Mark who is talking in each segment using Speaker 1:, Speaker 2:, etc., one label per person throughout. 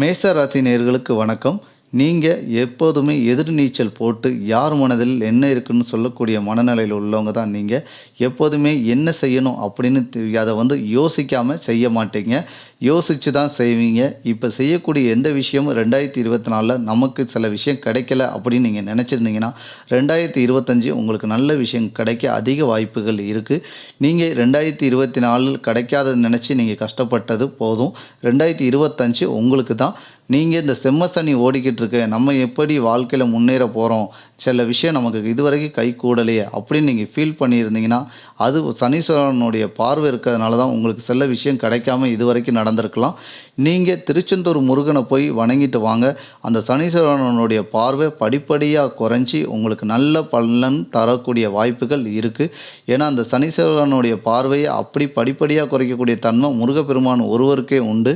Speaker 1: மேச ராசி வணக்கம். நீங்கள் எப்போதுமே எதிர்நீச்சல் போட்டு யார் மனதில் என்ன இருக்குன்னு சொல்லக்கூடிய மனநிலையில் உள்ளவங்க தான் நீங்கள் எப்போதுமே என்ன செய்யணும் அப்படின்னு தெ- அதை வந்து யோசிக்காமல் செய்ய மாட்டீங்க. யோசித்து தான் செய்வீங்க. இப்போ செய்யக்கூடிய எந்த விஷயமும் ரெண்டாயிரத்தி இருபத்தி நாலில் நமக்கு சில விஷயம் கிடைக்கல அப்படின்னு நீங்கள் நினச்சிருந்தீங்கன்னா ரெண்டாயிரத்தி இருபத்தஞ்சி உங்களுக்கு நல்ல விஷயம் கிடைக்க அதிக வாய்ப்புகள் இருக்குது நீங்கள் ரெண்டாயிரத்தி இருபத்தி நாலில் கிடைக்காதது நினச்சி நீங்கள் கஷ்டப்பட்டது போதும். ரெண்டாயிரத்தி இருபத்தஞ்சு உங்களுக்கு தான் நீங்கள் இந்த செம்ம சனி ஓடிக்கிட்டு இருக்கு. நம்ம எப்படி வாழ்க்கையில் முன்னேற போகிறோம் சில விஷயம் நமக்கு இதுவரைக்கும் கை கூடலையே அப்படின்னு நீங்கள் ஃபீல் பண்ணியிருந்தீங்கன்னா அது சனீஸ்வரனுடைய பார்வை இருக்கிறதுனால தான் உங்களுக்கு சில விஷயம் கிடைக்காம இதுவரைக்கும் நடந்திருக்கலாம். நீங்கள் திருச்செந்தூர் முருகனை போய் வணங்கிட்டு வாங்க. அந்த சனீஸ்வரனுடைய பார்வை படிப்படியாக குறைஞ்சி உங்களுக்கு நல்ல பலன் தரக்கூடிய வாய்ப்புகள் இருக்குது ஏன்னா அந்த சனீஸ்வரனுடைய பார்வையை அப்படி படிப்படியாக குறைக்கக்கூடிய தன்மை முருகப்பெருமான் ஒருவருக்கே உண்டு.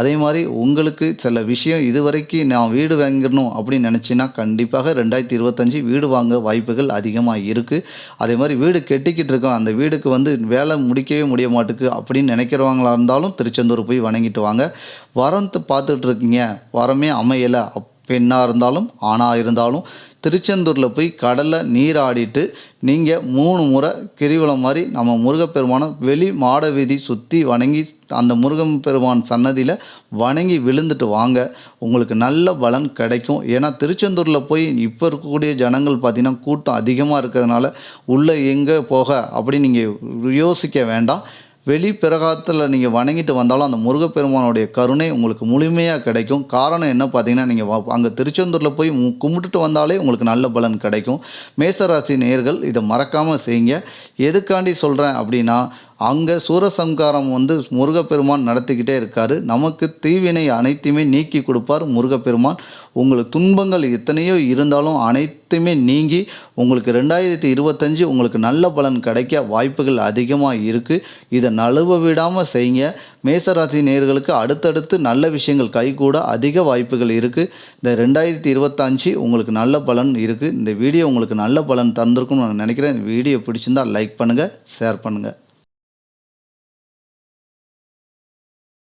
Speaker 1: அதே மாதிரி உங்களுக்கு சில விஷயம் இதுவரைக்கும் நான் வீடு வாங்கிடணும் அப்படின்னு நினச்சின்னா கண்டிப்பாக ரெண்டாயிரத்தி இருபத்தஞ்சு வீடு வாங்க வாய்ப்புகள் அதிகமாக இருக்குது அதே மாதிரி வீடு கெட்டிக்கிட்டு இருக்கோம். அந்த வீடுக்கு வந்து வேலை முடிக்கவே முடிய மாட்டுக்கு அப்படின்னு நினைக்கிறவங்களா இருந்தாலும் திருச்செந்தூர் போய் வணங்கிட்டு வாங்க. வரம் பார்த்துட்டு இருக்கீங்க. வரமே அமையலை. பெண்ணாக இருந்தாலும் ஆணாக இருந்தாலும் திருச்செந்தூரில் போய் கடலில் நீராடிட்டு நீங்கள் மூணு முறை கிரிவலம் மாதிரி நம்ம முருகப்பெருமானை வெளி மாட வீதி சுற்றி வணங்கி அந்த முருகன் பெருமான் சன்னதியில் வணங்கி விழுந்துட்டு வாங்க. உங்களுக்கு நல்ல பலன் கிடைக்கும். ஏன்னா திருச்செந்தூரில் போய் இப்போ இருக்கக்கூடிய ஜனங்கள் பார்த்தீங்கன்னா கூட்டம் அதிகமாக இருக்கிறதுனால உள்ளே எங்கே போக அப்படின்னு நீங்கள் யோசிக்க வேண்டாம். வெளி பிரகாரத்தில் நீங்கள் வணங்கிட்டு வந்தாலும் அந்த முருகப்பெருமானுடைய கருணை உங்களுக்கு முழுமையாக கிடைக்கும். காரணம் என்ன பார்த்தீங்கன்னா நீங்கள் அங்கே திருச்செந்தூரில் போய் கும்பிட்டுட்டு வந்தாலே உங்களுக்கு நல்ல பலன் கிடைக்கும். மேசராசி நேயர்கள் இதை மறக்காமல் செய்யுங்க. எதுக்காண்டி சொல்கிறேன் அப்படின்னா அங்கே சூரசம்காரம் வந்து முருகப்பெருமான் நடத்திக்கிட்டே இருக்கார். நமக்கு தீவினை அனைத்தையுமே நீக்கி கொடுப்பார் முருகப்பெருமான். உங்களுக்கு துன்பங்கள் எத்தனையோ இருந்தாலும் அனைத்துமே நீங்கி உங்களுக்கு ரெண்டாயிரத்தி இருபத்தஞ்சு உங்களுக்கு நல்ல பலன் கிடைக்க வாய்ப்புகள் அதிகமாக இருக்குது இதை நழுவ விடாமல் செய்யுங்க. மேசராசி நேர்களுக்கு அடுத்தடுத்து நல்ல விஷயங்கள் கைகூட அதிக வாய்ப்புகள் இருக்குது இந்த ரெண்டாயிரத்தி இருபத்தஞ்சு உங்களுக்கு நல்ல பலன் இருக்குது இந்த வீடியோ உங்களுக்கு நல்ல பலன் தந்திருக்கும்னு நான் நினைக்கிறேன். இந்த வீடியோ பிடிச்சிருந்தா லைக் பண்ணுங்கள் ஷேர் பண்ணுங்கள்